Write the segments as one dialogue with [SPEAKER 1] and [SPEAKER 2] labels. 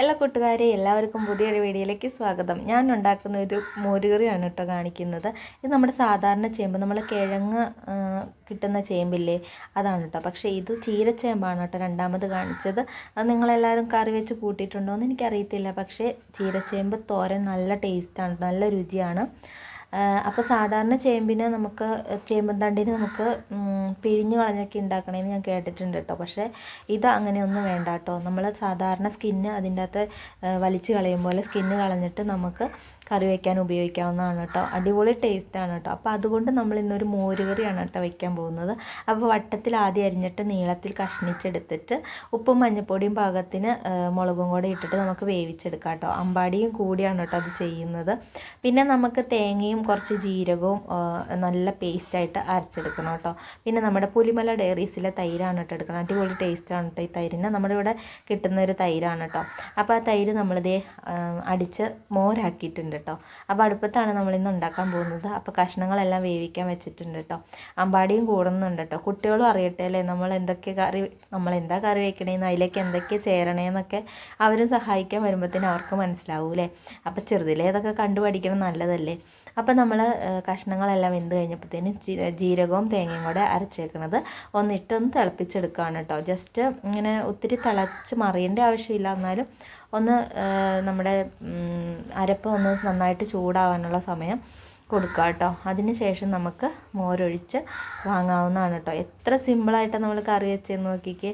[SPEAKER 1] എല്ലാ കൂട്ടുകാരെ എല്ലാവർക്കും പുതിയൊരു വീഡിയോയിലേക്ക് സ്വാഗതം. ഞാൻ ഉണ്ടാക്കുന്ന ഒരു മോരുകറിയാണ് കേട്ടോ കാണിക്കുന്നത്. ഇത് നമ്മുടെ സാധാരണ ചേമ്പ് നമ്മൾ കിഴങ്ങ് കിട്ടുന്ന ചേമ്പില്ലേ അതാണ് കേട്ടോ. പക്ഷേ ഇത് ചീരച്ചേമ്പാണ് കേട്ടോ രണ്ടാമത് കാണിച്ചത്. അത് നിങ്ങളെല്ലാവരും കറി വെച്ച് കൂട്ടിയിട്ടുണ്ടോ എന്ന് എനിക്കറിയത്തില്ല. പക്ഷേ ചീരച്ചേമ്പ് തോരൻ നല്ല ടേസ്റ്റാണ് നല്ല രുചിയാണ്. അപ്പോൾ സാധാരണ ചേമ്പിന് നമുക്ക് ചേമ്പും തണ്ടിന് നമുക്ക് പിഴിഞ്ഞ് കളഞ്ഞൊക്കെ ഉണ്ടാക്കണമെന്ന് ഞാൻ കേട്ടിട്ടുണ്ട് കേട്ടോ പക്ഷേ ഇത് അങ്ങനെയൊന്നും വേണ്ട കേട്ടോ നമ്മൾ സാധാരണ സ്കിന്ന് അതിന്റെ അകത്ത് വലിച്ച് കളയും പോലെ സ്കിന്ന് കളഞ്ഞിട്ട് നമുക്ക് കറി വയ്ക്കാൻ ഉപയോഗിക്കാവുന്നതാണ് കേട്ടോ അടിപൊളി ടേസ്റ്റാണ് കേട്ടോ അപ്പോൾ അതുകൊണ്ട് നമ്മൾ ഇന്നൊരു മോരുകറിയാണ് കേട്ടോ വയ്ക്കാൻ പോകുന്നത്. അപ്പോൾ വട്ടത്തിൽ ആദ്യം അരിഞ്ഞിട്ട് നീളത്തിൽ കഷ്ണിച്ചെടുത്തിട്ട് ഉപ്പും മഞ്ഞൾപ്പൊടിയും പാകത്തിന് മുളകും കൂടെ ഇട്ടിട്ട് നമുക്ക് വേവിച്ചെടുക്കാം കേട്ടോ അമ്പാടിയും കൂടിയാണ് കേട്ടോ അത് ചെയ്യുന്നത്. പിന്നെ നമുക്ക് തേങ്ങയും കുറച്ച് ജീരകവും നല്ല പേസ്റ്റായിട്ട് അരച്ചെടുക്കണം കേട്ടോ പിന്നെ നമ്മുടെ പുലിമല ഡയറീസിലെ തൈരാണ് കേട്ടോ എടുക്കണം അടിപൊളി ടേസ്റ്റാണ് കേട്ടോ ഈ തൈരിന്. നമ്മുടെ ഇവിടെ കിട്ടുന്ന ഒരു തൈരാണ് കേട്ടോ. അപ്പോൾ ആ തൈര് നമ്മളിതേ അടിച്ച് മോരാക്കിയിട്ടുണ്ട് കേട്ടോ. അപ്പോൾ അടുപ്പത്താണ് നമ്മളിന്ന് ഉണ്ടാക്കാൻ പോകുന്നത്. അപ്പോൾ കഷ്ണങ്ങളെല്ലാം വേവിക്കാൻ വെച്ചിട്ടുണ്ട് കേട്ടോ. അമ്പാടിയും കൂടുന്നുണ്ട് കേട്ടോ. കുട്ടികളും അറിയട്ടെ അല്ലേ? നമ്മൾ എന്തൊക്കെ കറി നമ്മൾ എന്താ കറി വെക്കണേന്ന് അതിലേക്ക് എന്തൊക്കെ ചേരണേന്നൊക്കെ അവരും സഹായിക്കാൻ വരുമ്പോഴത്തേനും അവർക്ക് മനസ്സിലാവും അല്ലേ? അപ്പോൾ ചെറുതിലേ അതൊക്കെ കണ്ടു പഠിക്കണം നല്ലതല്ലേ? അപ്പോൾ നമ്മൾ കഷ്ണങ്ങളെല്ലാം വെന്ത് കഴിഞ്ഞപ്പോഴത്തേനും ജീരകവും തേങ്ങയും കൂടെ അരച്ചേക്കണത്. ഒന്നിട്ടൊന്ന് തിളപ്പിച്ചെടുക്കുകയാണ് കേട്ടോ. ജസ്റ്റ് ഇങ്ങനെ ഒത്തിരി തിളച്ച് മറിയേണ്ട ആവശ്യമില്ല. എന്നാലും ഒന്ന് നമ്മുടെ അരപ്പ് ഒന്ന് നന്നായിട്ട് ചൂടാവാനുള്ള സമയം. കൊടുക്കുക കേട്ടോ അതിന് ശേഷം നമുക്ക് മോരൊഴിച്ച് വാങ്ങാവുന്നതാണ് കേട്ടോ. എത്ര സിമ്പിളായിട്ട് നമ്മൾ കറി വെച്ചെന്ന് നോക്കിക്കേ.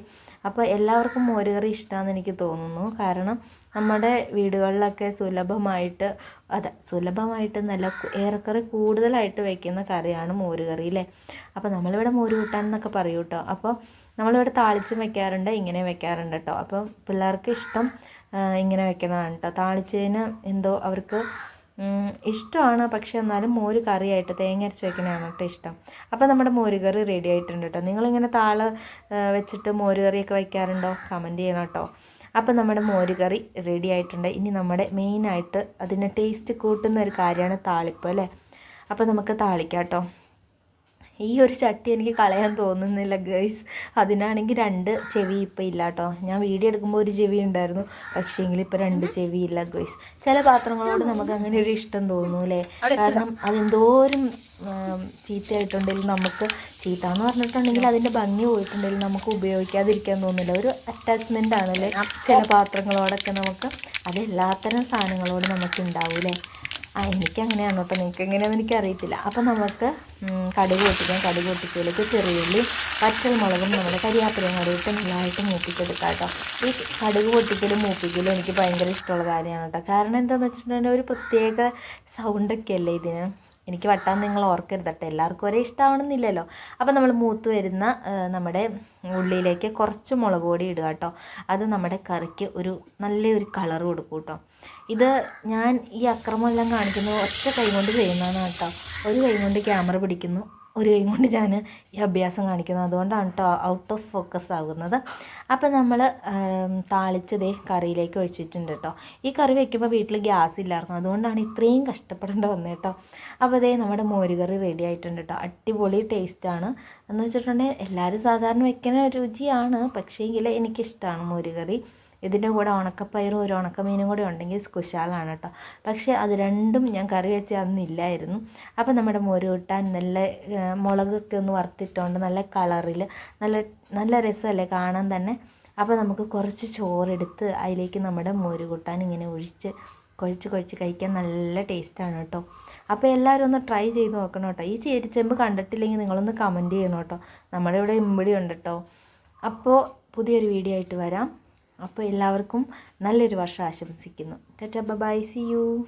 [SPEAKER 1] അപ്പോൾ എല്ലാവർക്കും മോര് കറി ഇഷ്ടമാണെന്ന് എനിക്ക് തോന്നുന്നു. കാരണം നമ്മുടെ വീടുകളിലൊക്കെ സുലഭമായിട്ട് അതെ സുലഭമായിട്ട് നല്ല ഏറെക്കുറെ കൂടുതലായിട്ട് വയ്ക്കുന്ന കറിയാണ് മോര് കറി അല്ലേ? അപ്പോൾ നമ്മളിവിടെ മോര് കൂട്ടാൻ എന്നൊക്കെ പറയും കേട്ടോ. അപ്പോൾ നമ്മളിവിടെ താളിച്ചും വെക്കാറുണ്ട് ഇങ്ങനെ വെക്കാറുണ്ട് കേട്ടോ. അപ്പോൾ പിള്ളേർക്ക് ഇഷ്ടം ഇങ്ങനെ വെക്കുന്നതാണ് കേട്ടോ. താളിച്ചതിന് എന്തോ അവർക്ക് ഇഷ്ടമാണ്. പക്ഷേ എന്നാലും മോര് കറിയായിട്ട് തേങ്ങ അരച്ച് വെക്കണതാണ് കേട്ടോ ഇഷ്ടം. അപ്പോൾ നമ്മുടെ മോര് കറി റെഡി ആയിട്ടുണ്ട് കേട്ടോ. നിങ്ങളിങ്ങനെ താൾ വെച്ചിട്ട് മോര് കറിയൊക്കെ വയ്ക്കാറുണ്ടോ? കമന്റ് ചെയ്യണം കേട്ടോ. അപ്പോൾ നമ്മുടെ മോര് കറി റെഡി ആയിട്ടുണ്ട്. ഇനി നമ്മുടെ മെയിനായിട്ട് അതിന് ടേസ്റ്റ് കൂട്ടുന്ന ഒരു കാര്യമാണ് താളിപ്പ് അല്ലേ? അപ്പോൾ നമുക്ക് താളിക്കാം കേട്ടോ. ഈ ഒരു ചട്ടി എനിക്ക് കളയാൻ തോന്നുന്നില്ല ഗൈസ് അതിനാണെങ്കിൽ രണ്ട് ചെവി ഇപ്പം ഇല്ല കേട്ടോ ഞാൻ വീഡിയോ എടുക്കുമ്പോൾ ഒരു ചെവി ഉണ്ടായിരുന്നു പക്ഷേ എങ്കിൽ ഇപ്പോൾ രണ്ട് ചെവി ഇല്ല ഗൈസ് ചില പാത്രങ്ങളോട് നമുക്ക് അങ്ങനെ ഒരു ഇഷ്ടം തോന്നും അല്ലേ കാരണം അതെന്തോരം ചീത്തയായിട്ടുണ്ടെങ്കിൽ നമുക്ക് ചീത്ത എന്ന് പറഞ്ഞിട്ടുണ്ടെങ്കിൽ അതിന്റെ ഭംഗി പോയിട്ടുണ്ടെങ്കിൽ നമുക്ക് ഉപയോഗിക്കാതിരിക്കാൻ തോന്നില്ല. ഒരു അറ്റാച്ച്മെന്റ് ആണല്ലേ? ചില പാത്രങ്ങളോടൊക്കെ നമുക്ക് അത് എല്ലാത്തരം സാധനങ്ങളോട് നമുക്ക് ഉണ്ടാവൂലേ ആ എനിക്ക് അങ്ങനെയാണ് കേട്ടോ നിങ്ങൾക്ക് എങ്ങനെയാണെന്ന് എനിക്ക് അറിയത്തില്ല അപ്പോൾ നമുക്ക് കടുക് പൊട്ടിക്കാം. കടുക് പൊട്ടിച്ചതിലേക്ക് ചെറിയുള്ളി പച്ചമുളകും നമ്മുടെ കരിയാപ്പിലയും കൂടി നല്ലതായിട്ട് മൂപ്പിച്ചെടുക്കാം കേട്ടോ. ഈ കടുക് പൊട്ടിക്കലും മൂപ്പിക്കലും എനിക്ക് ഭയങ്കര ഇഷ്ടമുള്ള കാര്യമാണ് കേട്ടോ. കാരണം എന്താണെന്ന് വെച്ചിട്ടുണ്ടെങ്കിൽ ഒരു പ്രത്യേക സൗണ്ടൊക്കെ അല്ലേ ഇതിന്? എനിക്ക് വട്ടാൻ നിങ്ങൾ ഓർക്കരുത് കേട്ടോ. എല്ലാവർക്കും ഒരേ ഇഷ്ടമാവണമെന്നില്ലല്ലോ അപ്പോൾ നമ്മൾ മൂത്ത് വരുന്ന നമ്മുടെ ഉള്ളിയിലേക്ക് കുറച്ച് മുളക് പൊടി ഇടുക കേട്ടോ. അത് നമ്മുടെ കറിക്ക് ഒരു നല്ലൊരു കളർ കൊടുക്കും കേട്ടോ. ഇത് ഞാൻ ഈ അക്രമമെല്ലാം കാണിക്കുന്നത് ഒറ്റ കൈ കൊണ്ട് ചെയ്യുന്നതാണ് കേട്ടോ. ഒരു കൈ കൊണ്ട് ക്യാമറ പിടിക്കുന്നു. ഒരു കൈ കൊണ്ട് ഞാൻ ഈ അഭ്യാസം കാണിക്കുന്നത് അതുകൊണ്ടാണ് കേട്ടോ ഔട്ട് ഓഫ് ഫോക്കസ് ആകുന്നത്. അപ്പോൾ നമ്മൾ താളിച്ചതേ കറിയിലേക്ക് ഒഴിച്ചിട്ടുണ്ട് കേട്ടോ ഈ കറി വെക്കുമ്പോൾ വീട്ടിൽ ഗ്യാസ് ഇല്ലായിരുന്നു. അതുകൊണ്ടാണ് ഇത്രയും കഷ്ടപ്പെടേണ്ടി വന്നത് കേട്ടോ അപ്പോൾ അതേ നമ്മുടെ മോരുകറി റെഡി ആയിട്ടുണ്ട് കേട്ടോ അടിപൊളി ടേസ്റ്റാണ് എന്ന് വെച്ചിട്ടുണ്ടെങ്കിൽ എല്ലാവരും സാധാരണ വെക്കുന്ന രുചിയാണ്. പക്ഷേങ്കിൽ എനിക്കിഷ്ടമാണ് മോരുകറി. ഇതിന്റെ കൂടെ ഉണക്കപ്പയറും ഒരു ഉണക്കമീനും കൂടെ ഉണ്ടെങ്കിൽ കുശാലാണ് കേട്ടോ. പക്ഷേ അത് രണ്ടും ഞാൻ കറി വെച്ച അന്നില്ലായിരുന്നു അപ്പോൾ നമ്മുടെ മോര് കൂട്ടാൻ നല്ല മുളകൊക്കെ ഒന്ന് വറുത്തിട്ടുണ്ട്. നല്ല കളറിൽ നല്ല നല്ല രസമല്ലേ കാണാൻ തന്നെ. അപ്പോൾ നമുക്ക് കുറച്ച് ചോറെടുത്ത് അതിലേക്ക് നമ്മുടെ മോര് കൂട്ടാൻ ഇങ്ങനെ ഒഴിച്ച് കുഴച്ച് കുഴച്ച് കഴിക്കാൻ നല്ല ടേസ്റ്റാണ് കേട്ടോ. അപ്പോൾ എല്ലാവരും ഒന്ന് ട്രൈ ചെയ്ത് നോക്കണം കേട്ടോ. ഈ ചേരിച്ചെമ്പ് കണ്ടിട്ടില്ലെങ്കിൽ നിങ്ങളൊന്ന് കമന്റ് ചെയ്യണം കേട്ടോ. നമ്മുടെ ഇവിടെ ഇമ്പിടി ഉണ്ട് കേട്ടോ. അപ്പോൾ പുതിയൊരു വീഡിയോ ആയിട്ട് വരാം. അപ്പോൾ എല്ലാവർക്കും നല്ലൊരു വർഷം ആശംസിക്കുന്നു. Tata bye see you.